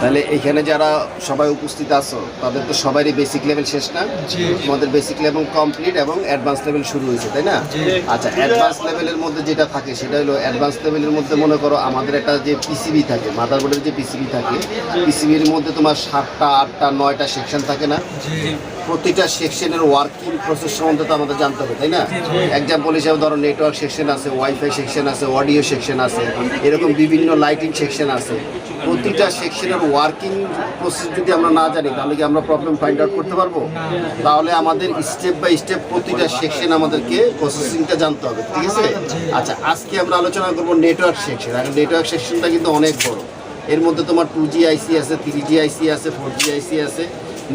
তাহলে এখানে যারা সবাই উপস্থিত আছো তাদের তো সবারই বেসিক লেভেল শেষ না। তোমাদের বেসিক লেভেল কমপ্লিট এবং অ্যাডভান্স লেভেল শুরু হয়েছে তাই না? আচ্ছা অ্যাডভান্স লেভেলের মধ্যে যেটা থাকে সেটা হলো অ্যাডভান্স লেভেলের মধ্যে মনে করো আমাদের একটা যে পিসিবি থাকে মাদারবোর্ডের যে পিসিবি থাকে পিসিবির মধ্যে তোমার সাতটা আটটা নয়টা সেকশন থাকে না? প্রতিটা সেকশনের ওয়ার্কিং প্রসেস সম্বন্ধে তো আমাদের জানতে হবে তাই না? এক্সাম্পল হিসাবে ধরো নেটওয়ার্ক সেকশন আছে ওয়াইফাই সেকশন আছে অডিও সেকশন আছে এরকম বিভিন্ন লাইটিং সেকশন আছে। প্রতিটা সেকশনের ওয়ার্কিং প্রসেস যদি আমরা না জানি তাহলে কি আমরা প্রবলেম ফাইন্ড আউট করতে পারব? তাহলে আমাদের স্টেপ বাই স্টেপ প্রতিটা সেকশন আমাদেরকে প্রসেসিংটা জানতে হবে ঠিক আছে? আচ্ছা আজকে আমরা আলোচনা করব নেটওয়ার্ক সেকশন আর নেটওয়ার্ক সেকশনটা কিন্তু অনেক বড়। এর মধ্যে তোমার টু জি আইসি আছে থ্রি জি আইসি আছে ফোর জি আইসি আছে।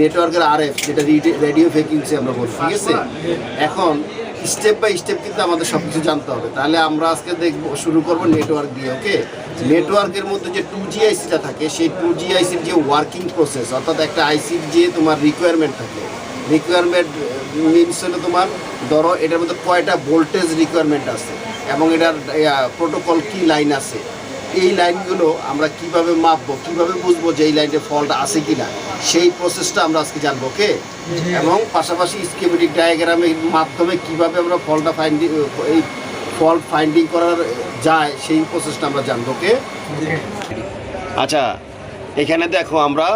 নেটওয়ার্কের আরএফ, যেটা রেডিও ফ্রিকুয়েন্সি আমরা বলি, ঠিক আছে? এখন স্টেপ বাই স্টেপ কিন্তু আমাদের সব কিছু জানতে হবে। তাহলে আমরা আজকে দেখব, শুরু করব নেটওয়ার্ক দিয়ে, ওকে? নেটওয়ার্কের মধ্যে যে টু জি আইসিটা থাকে, সেই টু জি আইসির যে ওয়ার্কিং প্রসেস অর্থাৎ একটা আইসির যে তোমার রিকোয়ারমেন্ট থাকে রিকোয়ারমেন্ট মিনস হলো তোমার, ধরো এটার মধ্যে কয়টা ভোল্টেজ রিকোয়ারমেন্ট আছে, এবং এটার প্রোটোকল কি লাইন আছে এই লাইনগুলো আমরা কীভাবে মাপবো কীভাবে বুঝব যে এই লাইনে ফল্ট আছে কিনা? সেই প্রসেসটা আমরা আজকে জানব ওকে? এবং পাশাপাশি স্কিমেটিক ডায়াগ্রামের মাধ্যমে কীভাবে আমরা ফলটা ফাইন্ডিং এই ফল্ট ফাইন্ডিং করার যায় সেই প্রসেসটা আমরা জানব ওকে? আচ্ছা এখানে দেখো আমরা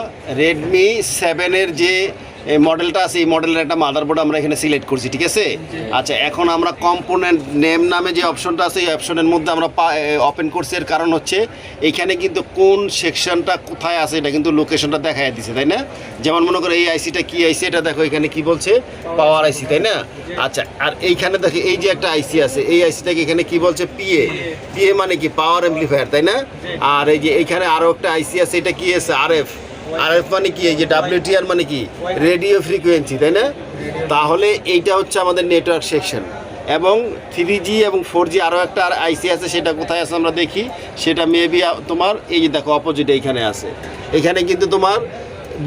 রেডমি সেভেনের যে এই মডেলটা আছে, এই মডেলের একটা মাদারবোর্ড আমরা এখানে সিলেক্ট করছি, ঠিক আছে? আচ্ছা এখন আমরা কম্পোনেন্ট নেম নামে যে অপশনটা আছে, এই অপশনের মধ্যে আমরা ওপেন করছি। এর কারণ হচ্ছে এইখানে কিন্তু কোন সেকশনটা কোথায় আছে, এটা কিন্তু লোকেশনটা দেখাই দিছে, তাই না? যেমন মনে করো এই আইসিটা কি আইসি এটা দেখো এখানে কি বলছে? পাওয়ার আইসি তাই না? আচ্ছা আর এইখানে দেখো, এই যে একটা আইসি আছে, এই আইসিটাকে এখানে কি বলছে? পিএ পিএ মানে কি? পাওয়ার অ্যাম্পলিফায়ার তাই না? আর এই যে এইখানে আরও একটা আইসি আছে, এটা কি আছে? আরএফ আরএফ মানে কি? এই যে ডাব্লিউটিআর মানে কি? রেডিও ফ্রিকোয়েন্সি তাই না? তাহলে এইটা হচ্ছে আমাদের নেটওয়ার্ক সেকশন এবং থ্রি জি এবং ফোর জি আরও একটা আর আইসি আছে, সেটা কোথায় আছে আমরা দেখি। সেটা মেবি তোমার এই যে দেখো অপোজিট এইখানে আছে। এখানে কিন্তু তোমার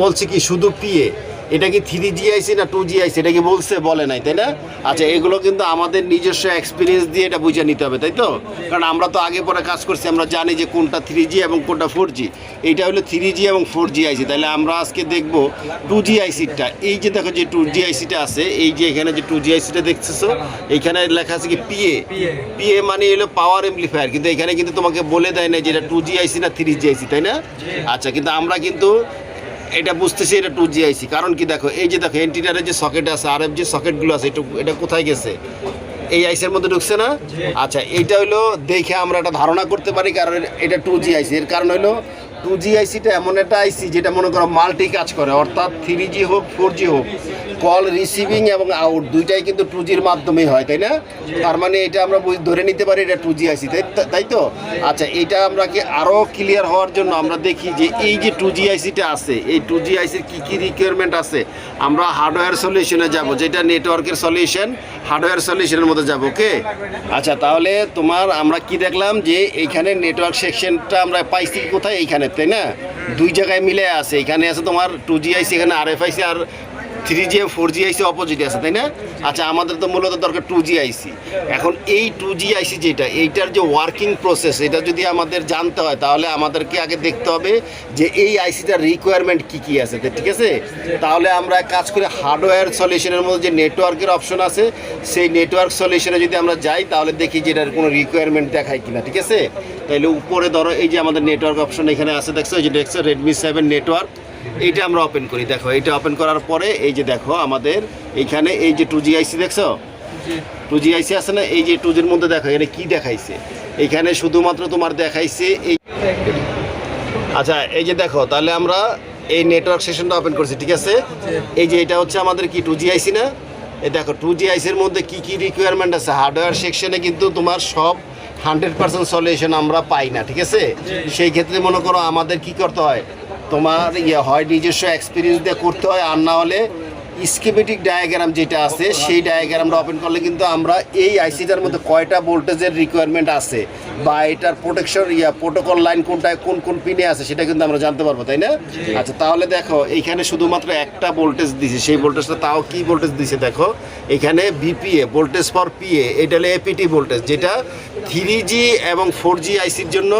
বলছে কি, শুধু পিএ এটা কি থ্রি জি আইসি না টু জি আইসি এটা কি বলছে? বলে নাই তাই না? আচ্ছা এগুলো কিন্তু আমাদের নিজস্ব এক্সপিরিয়েন্স দিয়ে এটা বুঝে নিতে হবে তাই তো? কারণ আমরা তো আগে পরে কাজ করছি আমরা জানি যে কোনটা থ্রি জি এবং কোনটা ফোর জি এইটা হলো থ্রি জি এবং ফোর জি আইসি তাহলে আমরা আজকে দেখব টু জি আইসিটা এই যে দেখো যে টু জি আইসিটা আছে এই যে এখানে যে টু জি আইসিটা দেখতেছো এইখানে লেখা আছে কি পিএ পিএ মানে হলো পাওয়ার এমপ্লিফায়ার কিন্তু এখানে কিন্তু তোমাকে বলে দেয় না যে এটা টু জি আইসি না থ্রি জি আইসি তাই না? আচ্ছা কিন্তু আমরা কিন্তু এটা বুঝতেছি এটা টু জি আইসি কারণ কি দেখো, এই যে দেখো এন্টিনারের যে সকেট আছে আর যে সকেটগুলো আছে, এটা এটা কোথায় গেছে? এই আইসের মধ্যে ঢুকছে না? আচ্ছা এইটা হলো দেখে আমরা একটা ধারণা করতে পারি, কারণ এটা টু জি আইসি এর কারণ হলো টু জি আইসিটা এমন একটা আইসি যেটা মনে করো মাল্টি কাজ করে, অর্থাৎ থ্রি জি হোক ফোর জি হোক। কল রিসিভিং এবং আউট দুইটাই কিন্তু টু জির মাধ্যমেই হয়, তাই না? তার মানে এটা আমরা ধরে নিতে পারি, এটা টু জি আইসি তাই তো? আচ্ছা এটা আমরা কি আরও ক্লিয়ার হওয়ার জন্য আমরা দেখি যে এই যে টু জি আইসিটা আছে, এই টু জি আইসির কী কী রিকোয়ারমেন্ট আছে, আমরা হার্ডওয়্যার সলিউশনে যাব, যেটা নেটওয়ার্কের সলিউশন হার্ডওয়্যার সলিউশনের মধ্যে যাব ওকে আচ্ছা তাহলে তোমার আমরা কি দেখলাম যে এইখানে নেটওয়ার্ক সেকশনটা আমরা পাইছি কোথায়? এইখানে, তাই না? দুই জায়গায় মিলে আছে, এখানে আছে তোমার টু জি আইসি এখানে আর এফ আইসি আর three G four G IC অপোজিটে আছে, তাই না? আচ্ছা আমাদের তো মূলত দরকার টু জি আইসি এখন এই টু জি আইসি যেটা, এইটার যে ওয়ার্কিং প্রসেস এটা যদি আমাদের জানতে হয়, তাহলে আমাদেরকে আগে দেখতে হবে যে এই আইসিটার রিকোয়ারমেন্ট কী কী আছে ঠিক আছে? তাহলে আমরা কাজ করে হার্ডওয়্যার সলিউশনের মধ্যে যে নেটওয়ার্কের অপশন আছে, সেই নেটওয়ার্ক সলিউশনে যদি আমরা যাই, তাহলে দেখি যে এটার কোনো রিকোয়ারমেন্ট দেখায় কিনা, ঠিক আছে? তাহলে উপরে ধরো, এই যে আমাদের নেটওয়ার্ক অপশন এখানে আছে, দেখছ? এই যে দেখছ রেডমি সেভেন নেটওয়ার্ক এইটা আমরা ওপেন করি। দেখো এইটা ওপেন করার পরে এই যে দেখো আমাদের এইখানে এই যে টু জি আইসি দেখছ? টু জি আইসি আছে না? এই যে টু জির মধ্যে দেখো এখানে কি দেখাইছে? এখানে শুধুমাত্র তোমার দেখাইছে এই আচ্ছা এই যে দেখো তাহলে আমরা এই নেটওয়ার্ক সেশনটা ওপেন করছি ঠিক আছে? এই যে এটা হচ্ছে আমাদের কি টু জি আইসি না? এই দেখো টু জি আইসির মধ্যে কি কি রিকোয়ারমেন্ট আছে? হার্ডওয়্যার সেকশনে কিন্তু তোমার সব হান্ড্রেড পার্সেন্ট সলিউশন আমরা পাই না ঠিক আছে? সেই ক্ষেত্রে মনে করো আমাদের কি করতে হয়? তোমার ইয়ে হয় নিজস্ব এক্সপিরিয়েন্স দিয়ে করতে হয় আর না হলে স্কিমেটিক ডায়াগ্রাম যেটা আছে সেই ডায়াগ্রামটা ওপেন করলে কিন্তু আমরা এই আইসিটার মধ্যে কয়টা ভোল্টেজের রিকোয়ারমেন্ট আছে বা এটার প্রোটেকশন ইয়া প্রোটোকল লাইন কোনটায় কোন কোন পিনে আছে সেটা কিন্তু আমরা জানতে পারব তাই না? আচ্ছা তাহলে দেখো এইখানে শুধুমাত্র একটা ভোল্টেজ দিছে সেই ভোল্টেজটা তাও কি ভোল্টেজ দিছে দেখো। এখানে বিপিএ ভোল্টেজ ফর পিএ এটা হলো এপিটি ভোল্টেজ যেটা থ্রি জি এবং ফোর জি আইসির জন্য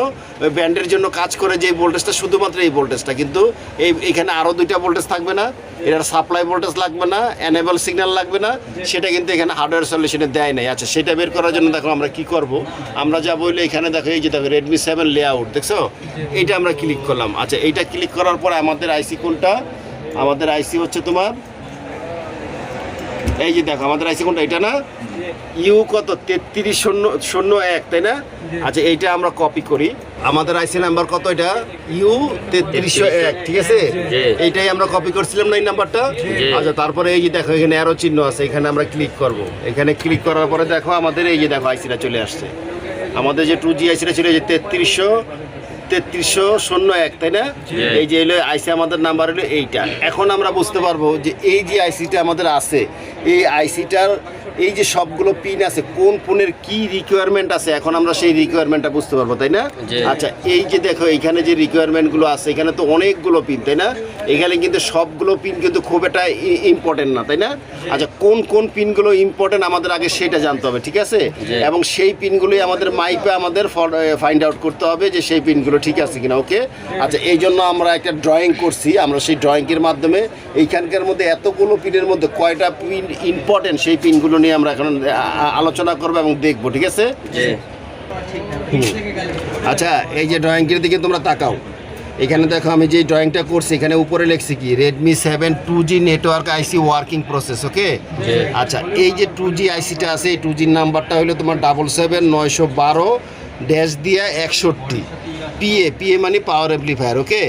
ব্যান্ডের জন্য কাজ করে যে ভোল্টেজটা শুধুমাত্র এই ভোল্টেজটা কিন্তু এই, এখানে আরও দুইটা ভোল্টেজ থাকবে না, এটার সাপ্লাই ভোল্টেজ লাগবে না এনেবল সিগন্যাল লাগবে না, সেটা কিন্তু এখানে হার্ডওয়্যার সলিউশনে দেয় নাই। আচ্ছা সেটা বের করার জন্য দেখো আমরা কি করব? আমরা যা বললে এখানে দেখো এই যে দেখো রেডমি সেভেন লেআউট দেখছ? এইটা আমরা ক্লিক করলাম। আচ্ছা এইটা ক্লিক করার পর আমাদের আইসি কোনটা? আমাদের আইসি হচ্ছে তোমার এই যে দেখো আমাদের আইসি কোনটা? এটা না? ইউ কত? তেত্রিশ শূন্য শূন্য এক তাই না? আচ্ছা এইটা আমরা কপি করি। আমাদের আইসি নাম্বার কত এটা? ইউ তেত্রিশশো এক ঠিক আছে? এইটাই আমরা কপি করছিলাম না এই নাম্বারটা আচ্ছা তারপরে এই যে দেখো এখানে অ্যারো চিহ্ন আছে এখানে আমরা ক্লিক করব। এখানে ক্লিক করার পরে দেখো আমাদের এই যে দেখো আইসিটা চলে আসছে। আমাদের যে টু জি আইসিটা ছিল যে তেত্রিশশো তেত্রিশশো শূন্য এক তাই না? এই যে হলো আইসি আমাদের নাম্বার হলো এইটা। এখন আমরা বুঝতে পারব যে এই যে আইসিটা আমাদের আছে এই আইসিটার এই যে সবগুলো পিন আছে কোন ফোনের কি রিকোয়ারমেন্ট আছে এখন আমরা সেই রিকোয়ারমেন্টটা বুঝতে পারব তাই না? আচ্ছা এই যে দেখো এইখানে যে রিকোয়ারমেন্টগুলো আছে এখানে তো অনেকগুলো পিন তাই না? এখানে কিন্তু সবগুলো পিন কিন্তু খুব একটা ইম্পর্টেন্ট না তাই না? আচ্ছা কোন কোন পিনগুলো ইম্পর্টেন্ট আমাদের আগে সেটা জানতে হবে ঠিক আছে? এবং সেই পিনগুলোই আমাদের মাইপে আমাদের ফাইন্ড আউট করতে হবে যে সেই পিনগুলো ঠিক আছে কিনা ওকে আচ্ছা এই জন্য আমরা একটা ড্রয়িং করছি আমরা সেই ড্রয়িংয়ের মাধ্যমে এইখানকার মধ্যে এতগুলো পিনের মধ্যে কয়টা পিন ইম্পর্টেন্ট সেই পিনগুলো নিয়ে আমরা এখন আলোচনা করব এবং দেখব ঠিক আছে? আচ্ছা এই যে ড্রয়িংটির দিকে তোমরা তাকাও। এখানে দেখো আমি যে ড্রয়িংটা করছি এখানে উপরে লিখছি কি Redmi seven two G network IC working process okay আচ্ছা এই যে টু জি আইসিটা আছে এই টু জির নাম্বারটা হলো তোমার ডাবল সেভেন নয়শো বারো ড্যাশ দিয়া একষট্টি। পিএ পিএ মানে পাওয়ার অ্যাম্প্লিফায়ার ওকে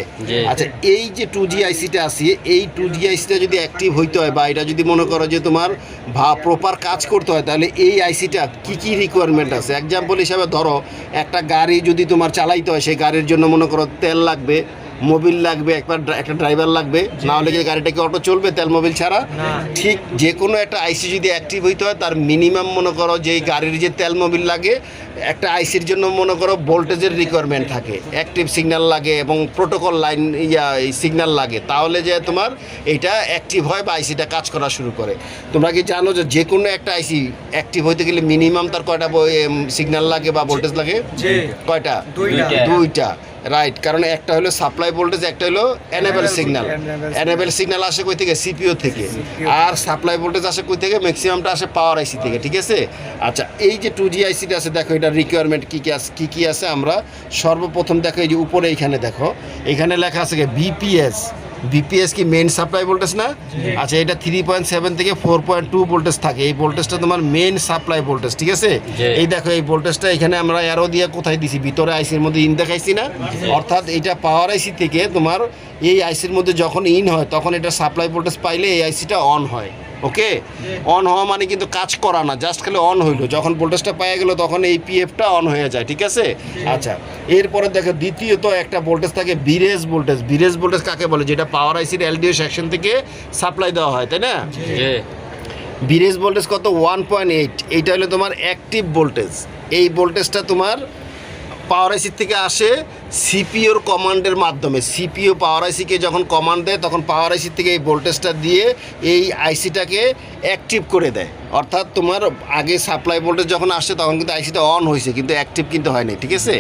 আচ্ছা এই যে টু জি আইসিটা আছে এই টু জি আইসিটা যদি অ্যাক্টিভ হইতে হয় বা এটা যদি মনে করো যে তোমার ভা প্রপার কাজ করতে হয় তাহলে এই আইসিটা কি কি রিকোয়ারমেন্ট আছে? এক্সাম্পল হিসাবে ধরো একটা গাড়ি যদি তোমার চালাইতে হয় সেই গাড়ির জন্য মনে করো তেল লাগবে মোবিল লাগবে একবার একটা ড্রাইভার লাগবে না হলে কি গাড়িটা কি অটো চলবে তেল মোবিল ছাড়া? ঠিক যে কোনো একটা আইসি যদি অ্যাক্টিভ হইতে হয় তার মিনিমাম মনে করো যে গাড়ির যে তেল মোবিল লাগে একটা আইসির জন্য মনে করো ভোল্টেজের রিকোয়ারমেন্ট থাকে। অ্যাক্টিভ সিগন্যাল লাগে এবং প্রোটোকল লাইন ইয়া সিগন্যাল লাগে। তাহলে যে তোমার এটা অ্যাক্টিভ হয় বা আইসিটা কাজ করা শুরু করে। তোমরা কি জানো যে যে কোনো একটা আইসি অ্যাক্টিভ হইতে গেলে মিনিমাম তার কয়টা সিগন্যাল লাগে বা ভোল্টেজ লাগে? কয়টা? দুইটা। রাইট কারণ একটা হলো সাপ্লাই ভোল্টেজ একটা হলো এনেবেল সিগন্যাল এনেবেল সিগন্যাল আসে কই থেকে? সিপিও থেকে। আর সাপ্লাই ভোল্টেজ আসে কই থেকে? ম্যাক্সিমামটা আসে পাওয়ার আইসি থেকে ঠিক আছে? আচ্ছা এই যে টু জি আইসিটা আছে দেখো এটা রিকোয়ারমেন্ট কী কী আছে কী কী আছে আমরা? সর্বপ্রথম দেখো এই যে উপরে এইখানে দেখো। এখানে লেখা আছে বিপিএস বিপিএস কি মেন সাপ্লাই ভোল্টেজ না? আচ্ছা এটা থ্রি পয়েন্ট সেভেন থেকে ফোর পয়েন্ট টু ভোল্টেজ থাকে। এই ভোল্টেজটা তোমার মেন সাপ্লাই ভোল্টেজ ঠিক আছে? এই দেখো এই ভোল্টেজটা এখানে আমরা অ্যারো দিয়ে কোথায় দিছি? ভিতরে আইসির মধ্যে ইন দেখাইছি না? অর্থাৎ এটা পাওয়ার আইসি থেকে তোমার এই আইসির মধ্যে যখন ইন হয় তখন এটা সাপ্লাই ভোল্টেজ পাইলে এই আইসিটা অন হয়। ওকে? অন হওয়া মানে কিন্তু কাজ করা না জাস্ট খালি অন হইল। যখন ভোল্টেজটা পাওয়া গেল তখন এই পিএফটা অন হয়ে যায় ঠিক আছে? আচ্ছা এরপরে দেখো দ্বিতীয়ত একটা ভোল্টেজ থাকে বিরেজ ভোল্টেজ বিরেজ ভোল্টেজ কাকে বলে? যেটা পাওয়ার আইসির এলডিও সেকশন থেকে সাপ্লাই দেওয়া হয় তাই না? বিরেজ ভোল্টেজ কত? ওয়ান পয়েন্ট এইট এইটা হলো তোমার অ্যাক্টিভ ভোল্টেজ এই ভোল্টেজটা তোমার পাওয়ার আইসির থেকে আসে সিপিওর কমান্ডের মাধ্যমে, সিপিও পাওয়ার আইসিকে যখন কমান্ড দেয়, তখন পাওয়ার আইসি থেকে এই ভোল্টেজটা দিয়ে এই আইসিটাকে অ্যাক্টিভ করে দেয়। অর্থাৎ তোমার আগে সাপ্লাই ভোল্টেজ যখন আসছে, তখন কিন্তু আইসিটা অন হয়েছে, কিন্তু অ্যাক্টিভ কিন্তু হয়নি, ঠিক আছে?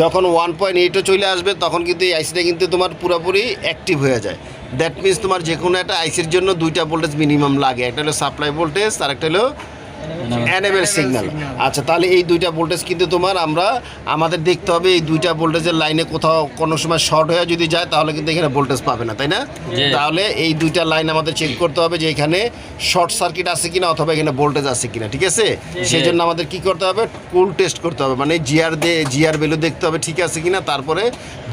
যখন ওয়ান পয়েন্ট এইটও চলে আসবে, তখন কিন্তু এই আইসিটা কিন্তু তোমার পুরোপুরি অ্যাক্টিভ হয়ে যায়। দ্যাট মিনস তোমার যে কোনো একটা আইসির জন্য দুইটা ভোল্টেজ মিনিমাম লাগে, একটা হলো সাপ্লাই ভোল্টেজ আর একটা হলো অ্যানেবেল সিগন্যাল আচ্ছা তাহলে এই দুইটা ভোল্টেজ কিন্তু তোমার আমরা আমাদের দেখতে হবে এই দুইটা ভোল্টেজের লাইনে কোথাও কোনো সময় শর্ট হয়ে যদি যায় তাহলে কিন্তু এখানে ভোল্টেজ পাবে না তাই না? তাহলে এই দুইটা লাইন আমাদের চেক করতে হবে যে এখানে শর্ট সার্কিট আছে কিনা অথবা এখানে ভোল্টেজ আছে কিনা ঠিক আছে? সেই জন্য আমাদের কি করতে হবে? কুল টেস্ট করতে হবে মানে জিআর দিয়ে জিআর ভ্যালু দেখতে হবে ঠিক আছে কিনা তারপরে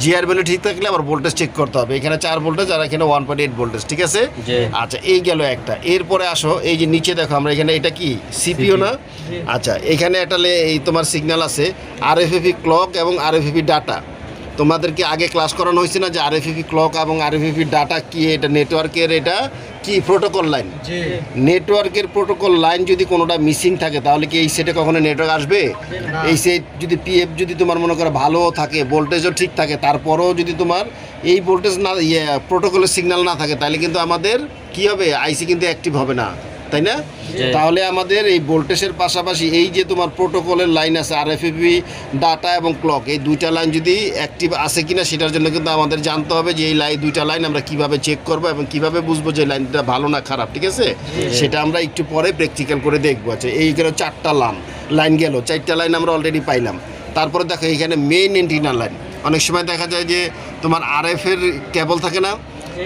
জিআর ভ্যালু ঠিক থাকলে আবার ভোল্টেজ চেক করতে হবে। এখানে চার ভোল্টেজ আর এখানে ওয়ান পয়েন্ট এইট ভোল্টেজ ঠিক আছে? আচ্ছা এই গেল একটা। এরপরে আসো এই যে নিচে দেখো আমরা এখানে এটা কি? সিপিও না? আচ্ছা এখানে একটা এই তোমার সিগন্যাল আছে আরএফএফি ক্লক এবং আরএফএফি ডাটা তোমাদেরকে আগে ক্লাস করানো হয়েছে না যে আরএফএফি ক্লক এবং আরএফএফি ডাটা কি এটা নেটওয়ার্কের এটা কি প্রোটোকল লাইন নেটওয়ার্কের প্রোটোকল লাইন যদি কোনোটা মিসিং থাকে তাহলে কি এই সেটে কখনো নেটওয়ার্ক আসবে? এই সেট যদি পিএফ যদি তোমার মনে করো ভালো থাকে ভোল্টেজও ঠিক থাকে তারপরেও যদি তোমার এই ভোল্টেজ না ইয়ে প্রোটোকলের সিগন্যাল না থাকে তাহলে কিন্তু আমাদের কি হবে? আইসি কিন্তু অ্যাক্টিভ হবে না। তাই না? তাহলে আমাদের এই ভোল্টেজের পাশাপাশি এই যে তোমার প্রোটোকলের লাইন আছে আর এফ ডাটা এবং ক্লক এই দুইটা লাইন যদি অ্যাক্টিভ আছে কিনা সেটার জন্য কিন্তু আমাদের জানতে হবে যে এই লাইন দুইটা লাইন আমরা কীভাবে চেক করব এবং কীভাবে বুঝব যে লাইনটা ভালো না খারাপ ঠিক আছে? সেটা আমরা একটু পরে প্র্যাকটিক্যাল করে দেখব। আচ্ছা এই গেল চারটা লাইন লাইন গেল চারটা লাইন আমরা অলরেডি পাইলাম। তারপরে দেখো এখানে মেইন এন্টিনার লাইন অনেক সময় দেখা যায় যে তোমার আর এর কেবল থাকে না?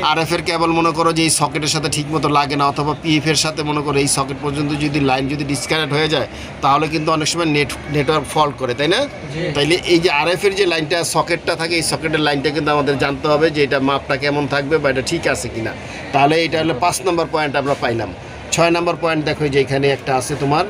আর এর কেবল মনে করো যে এই সকেটের সাথে ঠিক মতো লাগে না অথবা পিএফ এর সাথে মনে করো এই সকেট পর্যন্ত যদি লাইন যদি ডিসকানেক্ট হয়ে যায় তাহলে কিন্তু অনেক সময় নেট নেটওয়ার্ক ফল্ট করে তাই না? তাইলে এই যে আর এর যে লাইনটা সকেটটা থাকে এই সকেটের লাইনটা কিন্তু আমাদের জানতে হবে যে এটা মাপটা কেমন থাকবে বা এটা ঠিক আছে কিনা। তাহলে এটা হলো পাঁচ নম্বর পয়েন্ট আমরা পাইলাম। ছয় নম্বর পয়েন্ট দেখো যে এখানে একটা আছে তোমার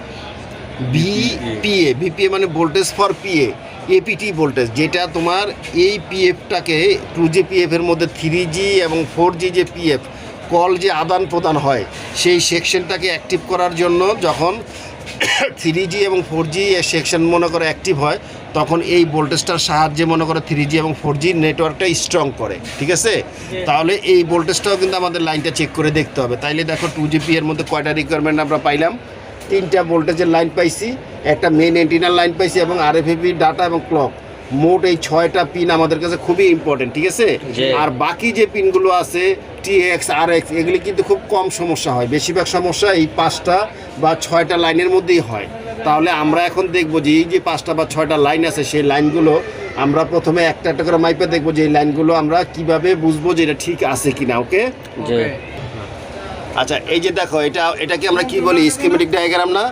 বিপিএ বিপিএ মানে voltage for PA APT voltage যেটা তোমার এই পিএফটাকে টু জি পিএফের মধ্যে থ্রি জি এবং ফোর জি যে পিএফ কল যে আদান প্রদান হয় সেই সেকশনটাকে অ্যাক্টিভ করার জন্য যখন থ্রি জি এবং ফোর জি সেকশন মনে করে অ্যাক্টিভ হয় তখন এই ভোল্টেজটার সাহায্যে মনে করো থ্রি জি এবং ফোর জি নেটওয়ার্কটা স্ট্রং করে ঠিক আছে? তাহলে এই ভোল্টেজটাও কিন্তু আমাদের লাইনটা চেক করে দেখতে হবে। তাইলে দেখো টু জিপি এর মধ্যে কয়টা রিকোয়ারমেন্ট আমরা পাইলাম? তিনটা ভোল্টেজের লাইন পাইছি একটা মেন এন্টিনার লাইন পাইছি এবং আর এফ ডাটা এবং ক্লক মোট এই ছয়টা পিন আমাদের কাছে খুবই ইম্পর্টেন্ট ঠিক আছে? আর বাকি যে পিনগুলো আছে টি এক্স আর এক্স এগুলি কিন্তু খুব কম সমস্যা হয়। বেশিরভাগ সমস্যা এই পাঁচটা বা ছয়টা লাইনের মধ্যেই হয়। তাহলে আমরা এখন দেখব যে এই যে পাঁচটা বা ছয়টা লাইন আছে সেই লাইনগুলো আমরা প্রথমে একটা একটা করে মাইপে দেখব যে এই লাইনগুলো আমরা কীভাবে বুঝব যে এটা ঠিক আছে কিনা ওকে? আচ্ছা এই যে দেখো, এটা, এটাকে আমরা কি বলি? স্কিমেটিক ডায়াগ্রাম না?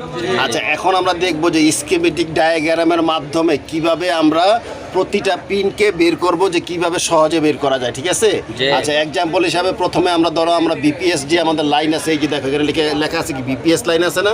আচ্ছা এখন আমরা দেখব যে স্কিমেটিক ডায়াগ্রামের মাধ্যমে কীভাবে আমরা প্রতিটা পিনকে বের করব যে কীভাবে সহজে বের করা যায় ঠিক আছে। আচ্ছা এক্সাম্পল হিসাবে প্রথমে আমরা ধরো আমরা বিপিএস যে আমাদের লাইন আছে এই যে দেখো এখানে লিখে আছে কি বিপিএস লাইন আছে না?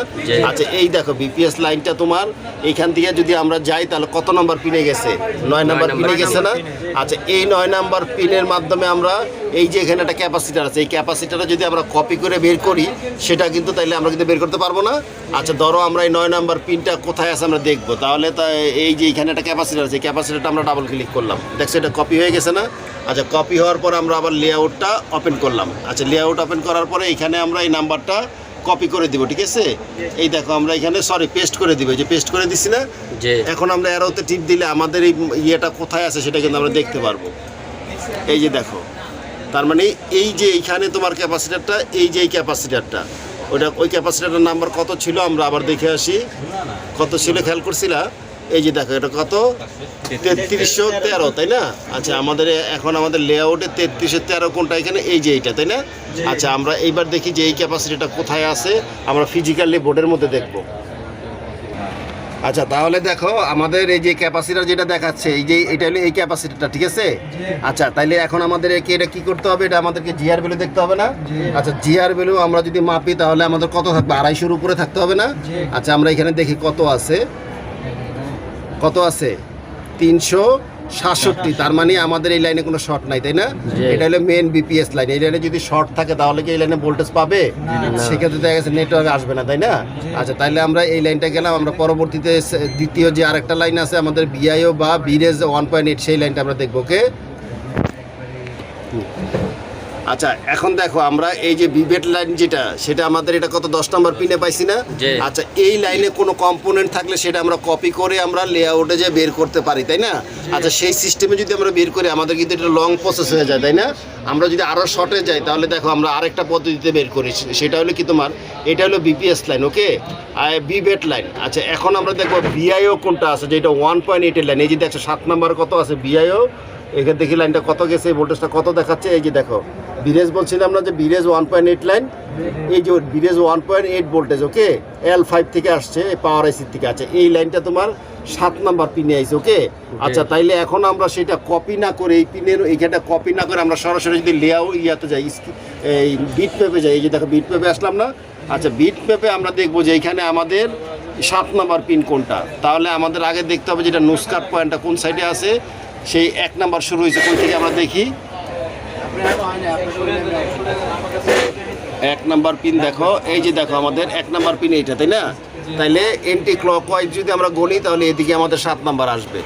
আচ্ছা এই দেখো বিপিএস লাইনটা তোমার এইখান থেকে যদি আমরা যাই তাহলে কত নম্বর পিনে গেছে? নয় নম্বর। পিনে গেছে না? আচ্ছা এই নয় নাম্বার পিনের মাধ্যমে আমরা এই যে এখানে একটা ক্যাপাসিটার আছে এই ক্যাপাসিটারটা যদি আমরা কপি করে বের করি সেটা কিন্তু তাইলে আমরা কিন্তু বের করতে পারব না। আচ্ছা ধরো আমরা এই নয় নাম্বার পিনটা কোথায় আছে আমরা দেখব। তাহলে তা এই যে এখানে একটা ক্যাপাসিটার আছে ক্যাপাসিটারটা আমরা ডাবল ক্লিক করলাম। দেখছি এটা কপি হয়ে গেছে না? আচ্ছা কপি হওয়ার পর আমরা আবার লেআউটটা ওপেন করলাম। আচ্ছা লেআউট ওপেন করার পরে এখানে আমরা এই নাম্বারটা কপি করে দিব ঠিক আছে? এই দেখো আমরা এখানে সরি পেস্ট করে দিব। যে পেস্ট করে দিছি না? জি। এখন আমরা অ্যারোতে টিপ দিলে আমাদের এই ইয়েটা কোথায় আছে সেটা কিন্তু আমরা দেখতে পারব। এই যে দেখো তার মানে এই যে এইখানে তোমার ক্যাপাসিটারটা এই যে এই ক্যাপাসিটারটা ওইটা ওই ক্যাপাসিটারটার নাম্বার কত ছিল? আমরা আবার দেখে আসি। কত ছিল? খেয়াল করছিলা? এই যে দেখো এটা কত? তেত্রিশশো তেরো তাই না? আচ্ছা আমাদের এখন আমাদের লেআউটে তেত্রিশশো তেরো কোনটা এখানে? এই যে এইটা তাই না? আচ্ছা আমরা এইবার দেখি যে এই ক্যাপাসিটিটা কোথায় আছে। আমরা ফিজিক্যালি বোর্ডের মধ্যে দেখব। আচ্ছা তাহলে দেখো আমাদের এই যে ক্যাপাসিটার যেটা দেখাচ্ছে এই যে এটা হলো এই ক্যাপাসিটিটা ঠিক আছে? আচ্ছা তাইলে এখন আমাদের একে এটা কি করতে হবে? এটা আমাদেরকে জিআর ভ্যালু দেখতে হবে না? আচ্ছা জিআর ভ্যালু আমরা যদি মাপি তাহলে আমাদের কত থাকবে? আড়াইশোর উপরে থাকতে হবে না? আচ্ছা আমরা এখানে দেখি কত আছে। কত আছে? তিনশো সাতষট্টি। তার মানে আমাদের এই লাইনে কোনো শর্ট নাই তাই না? এটা হলো মেন বিপিএস লাইন এই লাইনে যদি শর্ট থাকে তাহলে কি এই লাইনে ভোল্টেজ পাবে? সেক্ষেত্রে দেখা গেছে নেটওয়ার্ক আসবে না তাই না? আচ্ছা তাইলে আমরা এই লাইনটা গেলাম। আমরা পরবর্তীতে দ্বিতীয় যে আরেকটা লাইন আছে আমাদের বিআইও বা বিরেজ ওয়ান পয়েন্ট এইট সেই লাইনটা আমরা দেখব ওকে আচ্ছা এখন দেখো আমরা এই যে বিবেট লাইন যেটা সেটা আমাদের এটা কত দশ নম্বর পিনে পাইছি না? আচ্ছা এই লাইনে কোনো কম্পোনেন্ট থাকলে সেটা আমরা কপি করে আমরা লেআউটে যে বের করতে পারি তাই না? আচ্ছা সেই সিস্টেমে যদি আমরা বের করি আমাদের কিন্তু এটা লং প্রসেস হয়ে যায় তাই না? আমরা যদি আরও শর্টে যাই তাহলে দেখো আমরা আরেকটা পদ্ধতিতে বের করি। সেটা হলো কি তোমার? এটা হলো বিপিএস লাইন ওকে আর বিবেট লাইন আচ্ছা এখন আমরা দেখব বিআইও কোনটা আছে যেটা ওয়ান পয়েন্ট এইটের লাইন এই যে দেখছ সাত নাম্বার কত আছে? বিআইও এখানে দেখি লাইনটা কত গেছে ভোল্টেজটা কত দেখাচ্ছে এই যে দেখো। বিরেজ বলছিলাম না যে বিরেজ ওয়ান পয়েন্ট এইট লাইন এই যে বিরেজ one point eight voltage okay L five থেকে আসছে পাওয়ার আইসির থেকে আছে। এই লাইনটা তোমার সাত নাম্বার পিনে আইছে ওকে আচ্ছা তাইলে এখন আমরা সেটা কপি না করে এই পিনের এইখানটা কপি না করে আমরা সরাসরি যদি লেয়াও ইয়াতে যাই এই বিট পেপে যাই এই যে দেখো বিট পেপে আসলাম না? আচ্ছা বিট পেপে আমরা দেখব যে এইখানে আমাদের সাত নাম্বার পিন কোনটা। তাহলে আমাদের আগে দেখতে হবে যেটা নুসকাট পয়েন্টটা কোন সাইডে আছে সেই এক নাম্বার শুরু হয়েছে। কোন থেকে আমরা দেখি? এক নাম্বার পিন দেখো। এই যে দেখো আমাদের এক নাম্বার পিন এইটা তাই না? তাইলে এন্টি ক্লক ওয়াইজ যদি আমরা গণি তাহলে এদিকে আমাদের সাত নাম্বার আসবে।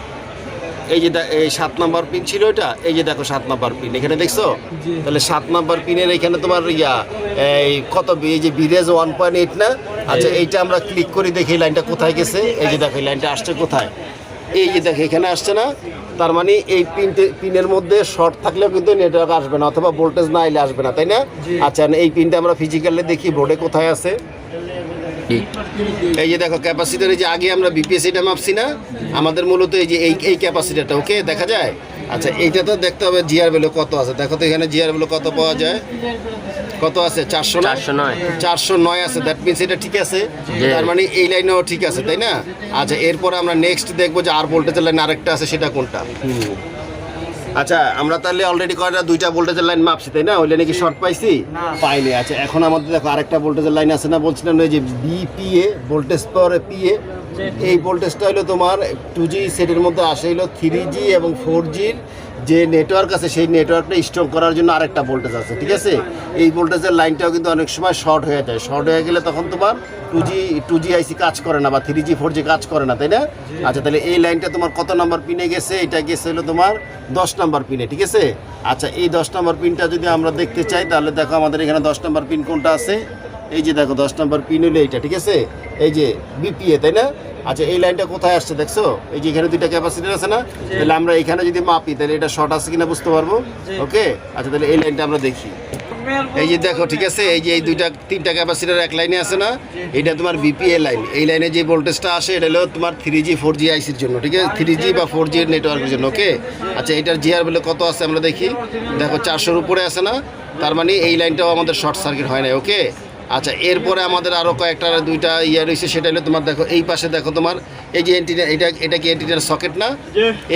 এই যে এই সাত নাম্বার পিন ছিল এটা? এই যে দেখো সাত নাম্বার পিন। এখানে দেখছ? তাহলে সাত নাম্বার পিনের এখানে তোমার ইয়া এই কত এই যে বিরেজ ওয়ান পয়েন্ট এইট না? আচ্ছা এইটা আমরা ক্লিক করি দেখি লাইনটা কোথায় গেছে? এই যে দেখো এই লাইনটা আসছে কোথায়? এই যে দেখো এখানে আসছে না? তার মানে এই পিনটে পিনের মধ্যে শর্ট থাকলেও কিন্তু নেটওয়ার্ক আসবে না অথবা ভোল্টেজ না এলে আসবে না তাই না? আচ্ছা এই পিনটা আমরা ফিজিক্যালি দেখি বোর্ডে কোথায় আছে? এই যে দেখো ক্যাপাসিটার এই যে আগে আমরা বিপিএস এটা মাপছি না আমাদের মূলত এই যে এই এই ক্যাপাসিটারটা ওকে দেখা যায়? আচ্ছা এইটা তো দেখতে হবে জিআর ভ্যালু কত আছে। দেখো তো এখানে জিআর ভ্যালু কত পাওয়া যায়? কত আছে? চারশো চারশো নয়। চারশো নয় আছে। দ্যাট মিনস এটা ঠিক আছে। তার মানে এই লাইনেও ঠিক আছে তাই না? আচ্ছা এরপরে আমরা নেক্সট দেখব যে আর ভোল্টেজের লাইন আরেকটা আছে সেটা কোনটা? আচ্ছা আমরা তাহলে অলরেডি কয়টা? দুইটা ভোল্টেজের লাইন মাপছি তাই না? ওই লাইনে কি শর্ট পাইছি? পাইনি। আচ্ছা এখন আমাদের দেখো আরেকটা ভোল্টেজের লাইন আছে না? বলছিলাম ওই যে বিপিএ ভোল্টেজ পরে পিএ এই ভোল্টেজটা হলো তোমার টু জি সেটের মধ্যে আসে হলো থ্রি জি এবং ফোর জির যে নেটওয়ার্ক আছে সেই নেটওয়ার্কটা স্ট্রং করার জন্য আরেকটা ভোল্টেজ আছে ঠিক আছে? এই ভোল্টেজের লাইনটাও কিন্তু অনেক সময় শর্ট হয়ে যায়। শর্ট হয়ে গেলে তখন তোমার টু জি টু জি আইসি কাজ করে না বা থ্রি জি ফোর জি কাজ করে না তাই না? আচ্ছা তাহলে এই লাইনটা তোমার কত নাম্বার পিনে গেছে? এটা গেছে হলো তোমার দশ নাম্বার পিনে ঠিক আছে? আচ্ছা এই দশ নম্বর পিনটা যদি আমরা দেখতে চাই তাহলে দেখো আমাদের এখানে দশ নম্বর পিন কোনটা আছে? এই যে দেখো দশ নম্বর পিন হলো এইটা ঠিক আছে? এই যে বিপিএ তাই না? আচ্ছা এই লাইনটা কোথায় আসছে দেখছ? এই যে এখানে দুইটা ক্যাপাসিটি আছে না? তাহলে আমরা এখানে যদি মাপি তাহলে এটা শর্ট আছে কিনা বুঝতে পারব? ওকে? আচ্ছা তাহলে এই লাইনটা আমরা দেখি। এই যে দেখো ঠিক আছে? এই যে এই দুইটা তিনটা ক্যাপাসিটার এক লাইনে আছে না? এটা তোমার বিপিএ লাইন এই লাইনে যে ভোল্টেজটা আসে এটা হলো তোমার থ্রি জি ফোর জি আইসির জন্য ঠিক আছে? থ্রি জি বা ফোর জি নেটওয়ার্কের জন্য ওকে? আচ্ছা এটার জিআর বলে কত আছে আমরা দেখি? দেখো চারশোর উপরে আছে না? তার মানে এই লাইনটাও আমাদের শর্ট সার্কিট হয় না ওকে? আচ্ছা এরপরে আমাদের আরও কয়েকটা দুইটা ইয়ে রয়েছে সেটা হলো তোমার দেখো এই পাশে দেখো তোমার এই যে এন্টিনা এটা এটা কি এন্টিনার সকেট না?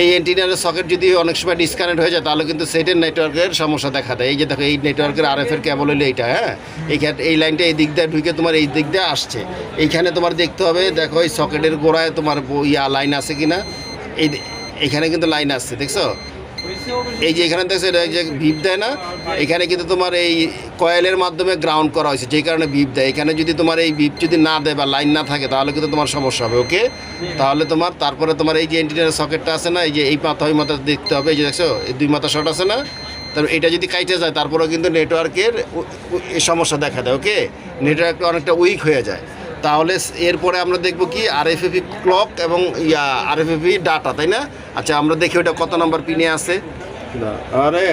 এই এন্টিনার সকেট যদি অনেক সময় ডিসকানেক্ট হয়ে যায় তাহলে কিন্তু সেটের নেটওয়ার্কের সমস্যা দেখা দেয়। এই যে দেখো এই নেটওয়ার্কের আর এফ এর কেবল হলো এইটা হ্যাঁ? এইখানে এই লাইনটা এই দিক দিয়ে ঢুকে তোমার এই দিক দিয়ে আসছে। এইখানে তোমার দেখতে হবে দেখো এই সকেটের গোড়ায় তোমার ইয়া লাইন আছে কি না এই এখানে কিন্তু লাইন আসছে দেখছ? এই যে এখানে দেখছ, এটা যে ভিপ দেয় না, এখানে কিন্তু তোমার এই কয়েলের মাধ্যমে গ্রাউন্ড করা হয়েছে, যেই কারণে ভিপ দেয়। এখানে যদি তোমার এই ভিপ যদি না দেয় বা লাইন না থাকে, তাহলে কিন্তু তোমার সমস্যা হবে ওকে তাহলে তোমার, তারপরে তোমার এই যে এন্টিনার সকেটটা আছে না, এই যে এই মাথা, ওই মাথা দেখতে হবে, এই যে দেখছ, এই দুই মাথা শট আছে না তারপর এটা যদি কাইটে যায়, তারপরেও কিন্তু নেটওয়ার্কের সমস্যা দেখা দেয় ওকে নেটওয়ার্কটা অনেকটা উইক হয়ে যায়। তাহলে এরপরে আমরা দেখব কি? আরএফএফি ক্লক এবং ইয়া আরএফএফি ডাটা তাই না? আচ্ছা আমরা দেখি ওটা কত নম্বর পিনে আছে। আরে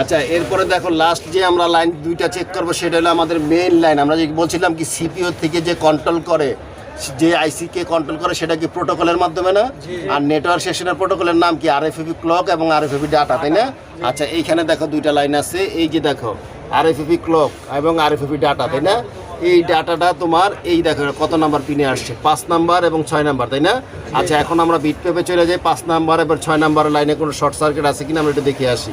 আচ্ছা এরপরে দেখো লাস্ট যে আমরা লাইন দুইটা চেক করব সেটা হলো আমাদের মেইন লাইন আমরা যে বলছিলাম কি সিপিও থেকে যে কন্ট্রোল করে যে আইসিকে কন্ট্রোল করে সেটা কি প্রোটোকলের মাধ্যমে না? আর নেটওয়ার্ক সেশনের প্রোটোকলের নাম কি? আরএফএফি ক্লক এবং আরএফএফি ডাটা তাই না? আচ্ছা এইখানে দেখো দুইটা লাইন আছে। এই যে দেখো আরএফএফি ক্লক এবং আরএফএফি ডাটা তাই না? এই ডাটাটা তোমার, এই দেখো কত নাম্বার পিনে আসছে? পাঁচ নাম্বার এবং ছয় নাম্বার, তাই না? আচ্ছা এখন আমরা বিট পেপে চলে যাই, পাঁচ নাম্বার এবার ছয় নাম্বার লাইনে কোনো শর্ট সার্কিট আছে কিনা আমরা এটা দেখে আসি।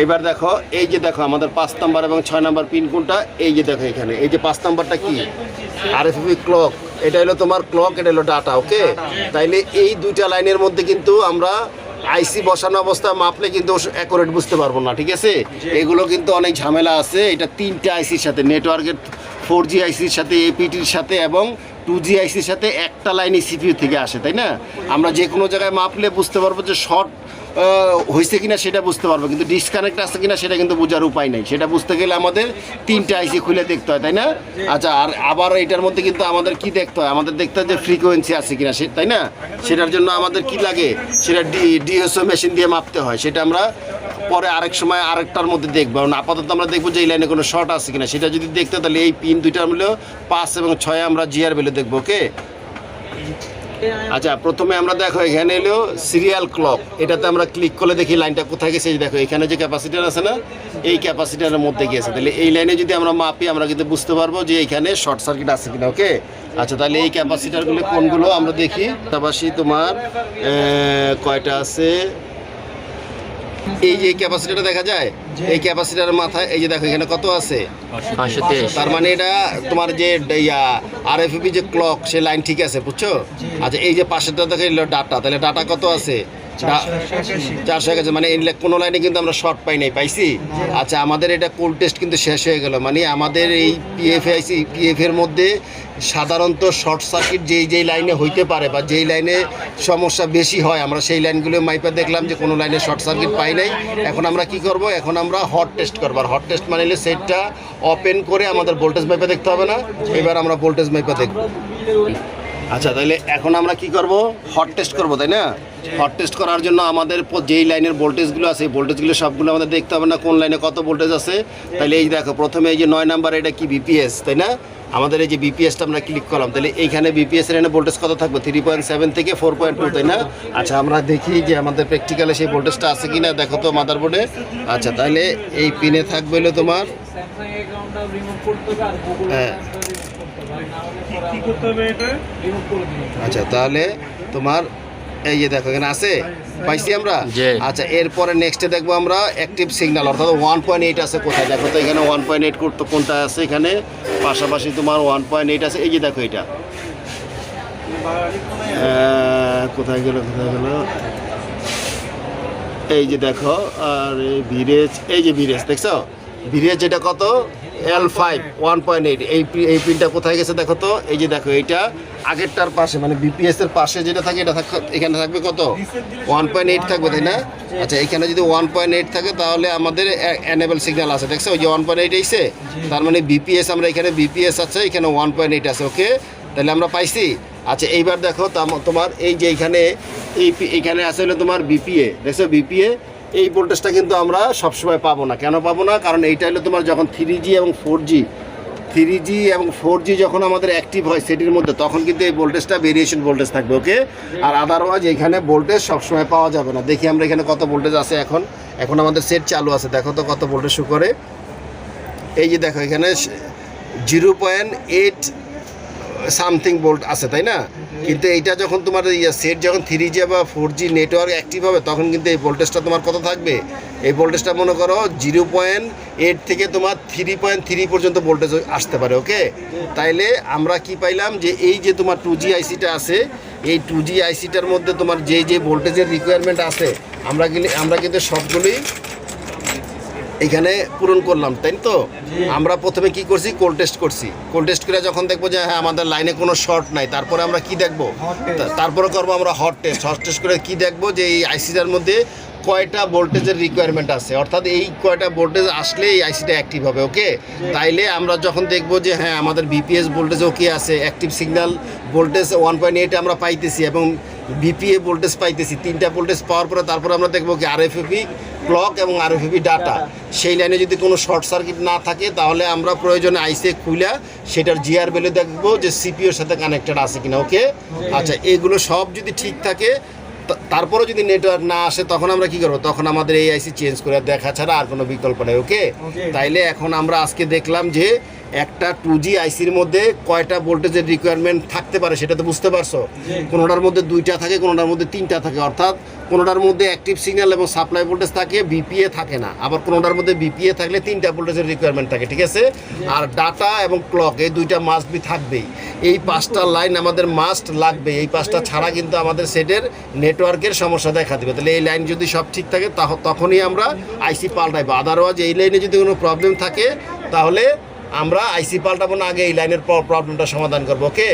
এইবার দেখো, এই যে দেখো আমাদের পাঁচ নাম্বার এবং ছয় নাম্বার পিন কোনটা? এই যে দেখো এখানে। এই যে পাঁচ নাম্বারটা কি? আর আরএফএফি ক্লক এটা হলো তোমার ক্লক এটা হলো ডাটা ওকে তাইলে এই দুইটা লাইনের মধ্যে কিন্তু আমরা আইসি বসানো অবস্থা মাপলে কিন্তু অ্যাকুরেট বুঝতে পারব না ঠিক আছে? এগুলো কিন্তু অনেক ঝামেলা আছে। এটা তিনটা আইসির সাথে নেটওয়ার্কের ফোর জি আইসির সাথে এপিটির সাথে এবং টু জি আইসির সাথে একটা লাইনে সিপিউ থেকে আসে তাই না? আমরা যে কোনো জায়গায় মাপলে বুঝতে পারব যে শর্ট হয়েছে কিনা সেটা বুঝতে পারব কিন্তু ডিসকানেক্ট আছে কিনা সেটা কিন্তু বোঝার উপায় নেই। সেটা বুঝতে গেলে আমাদের তিনটা আইসি খুলে দেখতে হয় তাই না? আচ্ছা আর আবার এটার মধ্যে কিন্তু আমাদের কি দেখতে হয়? আমাদের দেখতে হয় যে ফ্রিকোয়েন্সি আছে কিনা সে তাই না? সেটার জন্য আমাদের কি লাগে? সেটা ডি ডিএসও মেশিন দিয়ে মাপতে হয়। সেটা আমরা পরে আরেক সময় আরেকটার মধ্যে দেখব। কারণ আপাতত আমরা দেখব যে এই লাইনে কোনো শর্ট আছে কিনা। সেটা যদি দেখতে হয়, তাহলে এই পিন দুইটার মূল্য পাঁচ এবং ছয় আমরা জিআর বেলে দেখব ওকে আচ্ছা প্রথমে আমরা দেখো, এখানে এলো সিরিয়াল ক্লক এটাতে আমরা ক্লিক করলে দেখি লাইনটা কোথায় গেছে দেখো, এখানে যে ক্যাপাসিটার আছে না, এই ক্যাপাসিটারের মধ্যে গিয়েছে। তাহলে এই লাইনে যদি আমরা মাপি, আমরা কিন্তু বুঝতে পারব যে এখানে শর্ট সার্কিট আছে কিনা ওকে আচ্ছা তাহলে এই ক্যাপাসিটারগুলো কোনগুলো? আমরা দেখি। পাশাপাশি তোমার কয়টা আছে? এই যে ক্যাপাসিটিটা দেখা যায় এই ক্যাপাসিটার মাথায় এই যে দেখো এখানে কত আছে? তার মানে এটা তোমার যে আর এফ যে ক্লক সে লাইন ঠিক আছে বুঝছ? আচ্ছা এই যে পাশেরটা দেখে ডাটা তাহলে ডাটা কত আছে? চারশো একাশি মানে কোনো লাইনে কিন্তু আমরা শর্ট পাই নাই, পাইছি? আচ্ছা আমাদের এটা কোল্ড টেস্ট কিন্তু শেষ হয়ে গেল। মানে আমাদের এই পিএফআইসি পিএফ এর মধ্যে সাধারণত শর্ট সার্কিট যেই যেই লাইনে হইতে পারে বা যেই লাইনে সমস্যা বেশি হয়, আমরা সেই লাইনগুলো মাইপা দেখলাম যে কোনো লাইনে শর্ট সার্কিট পাই নাই। এখন আমরা কি করব? এখন আমরা হট টেস্ট করব। আর হট টেস্ট মানে সেটটা ওপেন করে আমাদের ভোল্টেজ মাইপা দেখতে হবে না, এবার আমরা ভোল্টেজ মাইপা দেখব। আচ্ছা তাহলে এখন আমরা কি করব? হট টেস্ট করব, তাই না? হট টেস্ট করার জন্য আমাদের যেই লাইনের ভোল্টেজগুলো আছে, এই ভোল্টেজগুলো সবগুলো আমাদের দেখতে হবে না কোন লাইনে কত ভোল্টেজ আছে। তাহলে এই দেখো, প্রথমে এই যে নয় নাম্বার, এটা কি বিপিএস তাই না? আমাদের এই যে বিপিএসটা আমরা ক্লিক করলাম, তাহলে এইখানে বিপিএস এর এখানে ভোল্টেজ কত থাকবে? থ্রি পয়েন্ট সেভেন থেকে ফোর পয়েন্ট টু তাই না? আচ্ছা আমরা দেখি যে আমাদের প্র্যাকটিক্যালে সেই ভোল্টেজটা আছে কি না দেখো তো মাদারবোর্ডে আচ্ছা তাহলে এই পিনে থাকবে তোমার হ্যাঁ। কি করতে হবে এটা আচ্ছা তাহলে তোমার এই যে দেখো এখানে আছে? পাইছি আমরা। আচ্ছা এরপরে নেক্সটে দেখব আমরা অ্যাক্টিভ সিগন্যাল অর্থাৎ ওয়ান পয়েন্ট এইট আছে কোথায়? দেখো তো এখানে ওয়ান পয়েন্ট এইট করতে কোনটা আছে এখানে? পাশাপাশি তোমার ওয়ান পয়েন্ট এইট আছে। এই যে দেখো এটা। কোথায় গেল কোথায় গেল? এই যে দেখো আর এই ভিরেজ এই যে ভিরেজ দেখছ? ভিরেজ যেটা কত? L five one point eight এই এই পিনটা কোথায় গেছে দেখো তো? এই যে দেখো, এইটা আগেরটার পাশে মানে বিপিএস এর পাশে যেটা থাকে, এটা এখানে থাকবে কত? ওয়ান পয়েন্ট এইট থাকবে, তাই না? আচ্ছা এখানে যদি ওয়ান পয়েন্ট এইট থাকে, তাহলে আমাদের এনেবল সিগন্যাল আছে। দেখছ, ওই যে ওয়ান পয়েন্ট এইট এইসে তার মানে বিপিএস আমরা এখানে বিপিএস আছে, এখানে ওয়ান পয়েন্ট এইট আছে, ওকে? তাহলে আমরা পাইছি। আচ্ছা এইবার দেখো তোমার এই যে এখানে, এই এখানে আছে তোমার বিপিএ দেখছ বিপিএ এই ভোল্টেজটা কিন্তু আমরা সবসময় পাবো না। কেন পাবো না? কারণ এইটা হলো তোমার যখন থ্রি জি এবং ফোর জি থ্রি জি এবং ফোর জি যখন আমাদের অ্যাক্টিভ হয় সেটির মধ্যে, তখন কিন্তু এই ভোল্টেজটা ভেরিয়েশন ভোল্টেজ থাকবে ওকে আর আদারওয়াইজ এখানে ভোল্টেজ সবসময় পাওয়া যাবে না। দেখি আমরা এখানে কত ভোল্টেজ আছে এখন। এখন আমাদের সেট চালু আছে। দেখো তো কত ভোল্টেজ শু করে। এই যে দেখো এখানে zero point eight something volt আছে, তাই না? কিন্তু এইটা যখন তোমার সেট যখন থ্রি জি বা ফোর জি নেটওয়ার্ক অ্যাক্টিভ হবে, তখন কিন্তু এই ভোল্টেজটা তোমার কত থাকবে? এই ভোল্টেজটা মনে করো জিরো পয়েন্ট এইট থেকে তোমার থ্রি পয়েন্ট থ্রি পর্যন্ত ভোল্টেজ আসতে পারে ওকে তাইলে আমরা কি পাইলাম যে এই যে তোমার টু জি আইসিটা আছে, এই টু জি আইসিটার মধ্যে তোমার যে যে ভোল্টেজের রিকোয়ারমেন্ট আছে, আমরা আমরা কিন্তু সবগুলোই এখানে পূরণ করলাম তাই তো? আমরা প্রথমে কি করছি? কোল্ড টেস্ট করছি। কোল্ড টেস্ট করে যখন দেখব যে হ্যাঁ আমাদের লাইনে কোনো শর্ট নাই তারপরে আমরা কি দেখব? তারপরে করব আমরা হট টেস্ট হট টেস্ট করে কি দেখব? যে এই আইসিটার মধ্যে কয়টা ভোল্টেজের রিকোয়ারমেন্ট আছে। অর্থাৎ এই কয়টা ভোল্টেজ আসলে এই আইসিটা অ্যাক্টিভ হবে ওকে তাইলে আমরা যখন দেখব যে হ্যাঁ আমাদের বিপিএস ভোল্টেজ ওকে আছে? Active signal voltage one point eight আমরা পাইতেছি এবং বিপিএ ভোল্টেজ পাইতেছি তিনটা ভোল্টেজ পাওয়ার পরে তারপরে আমরা দেখব কি আরএফএপি ক্লক এবং আরএফএপি ডাটা সেই লাইনে যদি কোনো শর্ট সার্কিট না থাকে তাহলে আমরা প্রয়োজনে আইসে খুলে সেটার জিআর বেলে দেখব যে সিপিওর সাথে কানেক্টেড আছে কিনা ওকে আচ্ছা এগুলো সব যদি ঠিক থাকে তা- তারপরেও যদি নেটওয়ার্ক না আসে তখন আমরা কি করব? তখন আমাদের এই আইসি চেঞ্জ করে দেখা ছাড়া আর কোনো বিকল্প নেই ওকে তাইলে এখন আমরা আজকে দেখলাম যে একটা টু জি আইসির মধ্যে কয়টা ভোল্টেজের রিকোয়ারমেন্ট থাকতে পারে সেটা তো বুঝতে পারছ? কোনোটার মধ্যে দুইটা থাকে কোনোটার মধ্যে তিনটা থাকে। অর্থাৎ কোনোটার মধ্যে অ্যাক্টিভ সিগন্যাল এবং সাপ্লাই ভোল্টেজ থাকে বিপিএ থাকে না। আবার কোনোটার মধ্যে বিপিএ থাকলে তিনটা ভোল্টেজের রিকোয়ারমেন্ট থাকে ঠিক আছে? আর ডাটা এবং ক্লক এই দুইটা মাস্ট বি থাকবেই। এই পাঁচটা লাইন আমাদের মাস্ট লাগবে। এই পাঁচটা ছাড়া কিন্তু আমাদের সেটের নেটওয়ার্কের সমস্যা দেখা দেবে। তাহলে এই লাইন যদি সব ঠিক থাকে তাহ- তখনই আমরা আইসি পাল্টাইবো। আদারওয়াইজ এই লাইনে যদি কোনো প্রবলেম থাকে তাহলে আমরা আইসি পাল্টাবো না আগে এই লাইনের প্রবলেমটা সমাধান করব ওকে?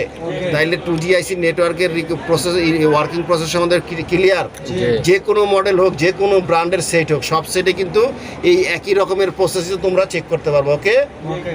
তাইলে টু জি আইসি নেটওয়ার্কের প্রসেস ওয়ার্কিং প্রসেস আমাদের ক্লিয়ার যে কোনো মডেল হোক যে কোনো ব্র্যান্ডের সেট হোক সব সেটে কিন্তু এই একই রকমের প্রসেসে তোমরা চেক করতে পারব ওকে? ওকে